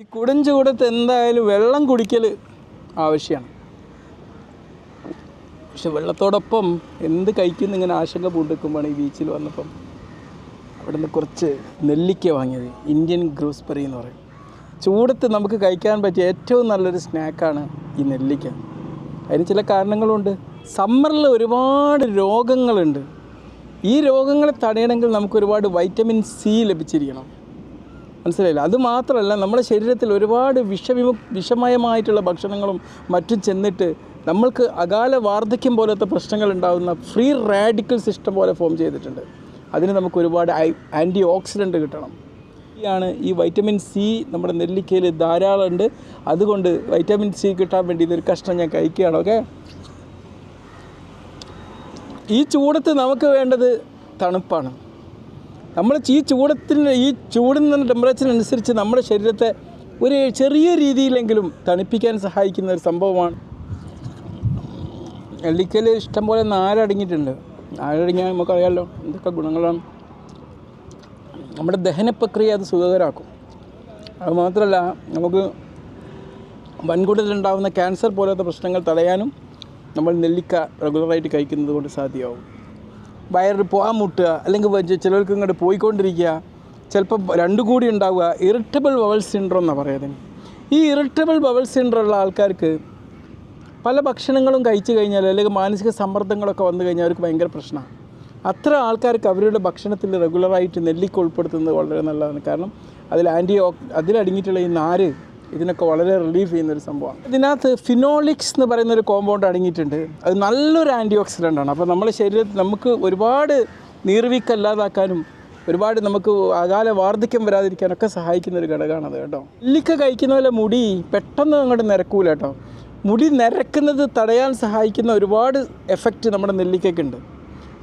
ഈ കുടം എന്തായാലും വെള്ളം കുടിക്കൽ ആവശ്യമാണ് പക്ഷെ വെള്ളത്തോടൊപ്പം എന്ത് കഴിക്കുന്ന ഇങ്ങനെ ആശങ്ക പൂണ്ടിക്കുമ്പോഴാണ് ഈ ബീച്ചിൽ വന്നപ്പം അവിടെ നിന്ന് കുറച്ച് നെല്ലിക്ക വാങ്ങിയത്. ഇന്ത്യൻ ഗ്രൂസ്ബെറി എന്ന് പറയും. ചൂടത്ത് നമുക്ക് കഴിക്കാൻ പറ്റിയ ഏറ്റവും നല്ലൊരു സ്നാക്കാണ് ഈ നെല്ലിക്ക. അതിന് ചില കാരണങ്ങളുണ്ട്. സമ്മറിൽ ഒരുപാട് രോഗങ്ങളുണ്ട്. ഈ രോഗങ്ങളെ തടയണമെങ്കിൽ നമുക്ക് ഒരുപാട് വൈറ്റമിൻ സി ലഭിച്ചിരിക്കണം. മനസ്സിലായില്ല. അത് മാത്രമല്ല നമ്മുടെ ശരീരത്തിൽ ഒരുപാട് വിഷവിമു വിഷമയമായിട്ടുള്ള ഭക്ഷണങ്ങളും മറ്റും ചെന്നിട്ട് നമ്മൾക്ക് അകാല വാർദ്ധക്യം പോലത്തെ പ്രശ്നങ്ങൾ ഉണ്ടാകുന്ന ഫ്രീ റാഡിക്കൽ സിസ്റ്റം പോലെ ഫോം ചെയ്തിട്ടുണ്ട്. അതിന് നമുക്ക് ഒരുപാട് ആന്റി ഓക്സിഡന്റ് കിട്ടണം. ആണ് ഈ വൈറ്റമിൻ സി നമ്മുടെ നെല്ലിക്കയിൽ ധാരാളം ഉണ്ട്. അതുകൊണ്ട് വൈറ്റമിൻ സി കിട്ടാൻ വേണ്ടി ഇതൊരു കഷ്ണം ഞാൻ കഴിക്കുകയാണ് ഓക്കെ ഈ ചൂടത്ത് നമുക്ക് വേണ്ടത് തണുപ്പാണ്. നമ്മൾ ഈ ചൂടത്തിന് ഈ ചൂടുന്ന ടെമ്പറേച്ചറിനനുസരിച്ച് നമ്മുടെ ശരീരത്തെ ഒരു ചെറിയ രീതിയിലെങ്കിലും തണുപ്പിക്കാൻ സഹായിക്കുന്ന ഒരു സംഭവമാണ്. നെല്ലിക്കയിൽ ഇഷ്ടംപോലെ നാരടങ്ങിയിട്ടുണ്ട്. നാരടങ്ങിയാൽ നമുക്കറിയാമല്ലോ എന്തൊക്കെ ഗുണങ്ങളാണ്. നമ്മുടെ ദഹന പ്രക്രിയ അത് സുഖകരമാക്കും. അത് മാത്രമല്ല നമുക്ക് വൻകുടലുണ്ടാകുന്ന ക്യാൻസർ പോലത്തെ പ്രശ്നങ്ങൾ തടയാനും നമ്മൾ നെല്ലിക്ക റെഗുലറായിട്ട് കഴിക്കുന്നത് കൊണ്ട് സാധ്യമാവും. വയറിൽ പോകാൻ മുട്ടുക അല്ലെങ്കിൽ ചിലർക്ക് ഇങ്ങോട്ട് പോയിക്കൊണ്ടിരിക്കുക ചിലപ്പോൾ രണ്ടു കൂടി ഉണ്ടാവുക ഇറിറ്റബിൾ ബവൽ സിൻഡ്രോം എന്നാണ് പറയുന്നത് ഈ ഇറിറ്റബിൾ ബവൽ സിൻഡ്രോം ഉള്ള ആൾക്കാർക്ക് പല ഭക്ഷണങ്ങളും കഴിച്ചു കഴിഞ്ഞാൽ അല്ലെങ്കിൽ മാനസിക സമ്മർദ്ദങ്ങളൊക്കെ വന്നു കഴിഞ്ഞാൽ അവർക്ക് ഭയങ്കര പ്രശ്നമാണ്. അത്ര ആൾക്കാർക്ക് അവരുടെ ഭക്ഷണത്തിൽ റെഗുലറായിട്ട് നെല്ലിക്ക ഉൾപ്പെടുത്തുന്നത് വളരെ നല്ലതാണ്. കാരണം അതിൽ ആന്റി അതിലടങ്ങിയിട്ടുള്ള ഈ നാര് ഇതിനൊക്കെ വളരെ റിലീഫ് ചെയ്യുന്ന ഒരു സംഭവമാണ്. ഇതിനകത്ത് ഫിനോളിക്സ് എന്ന് പറയുന്ന ഒരു കോമ്പൗണ്ട് അടങ്ങിയിട്ടുണ്ട്. അത് നല്ലൊരു ആന്റി ഓക്സിഡന്റ് ആണ്. അപ്പോൾ നമ്മുടെ ശരീരത്തിൽ നമുക്ക് ഒരുപാട് നീർവീക്കല്ലാതാക്കാനും ഒരുപാട് നമുക്ക് അകാല വാർദ്ധക്യം വരാതിരിക്കാനൊക്കെ സഹായിക്കുന്ന ഒരു ഘടകമാണത് കേട്ടോ. നെല്ലിക്ക കഴിക്കുന്ന പോലെ മുടി പെട്ടെന്ന് അങ്ങോട്ട് നിരക്കൂല കേട്ടോ. മുടി നിരക്കുന്നത് തടയാൻ സഹായിക്കുന്ന ഒരുപാട് എഫക്റ്റ് നമ്മുടെ നെല്ലിക്കയ്ക്കുണ്ട്.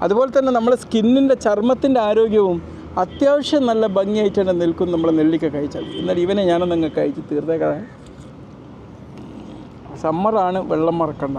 അതുപോലെ തന്നെ നമ്മുടെ സ്കിന്നിന്റെ ചർമ്മത്തിന്റെ ആരോഗ്യവും അത്യാവശ്യം നല്ല ഭംഗിയായിട്ടാണ് നിൽക്കും നമ്മൾ നെല്ലിക്ക കഴിച്ചാൽ. എന്നാൽ ഇവനെ ഞാനൊന്നങ്ങ് കഴിച്ച് തീർത്തേക്കാം. സമ്മറാണ് വെള്ളം മറക്കണ്ട.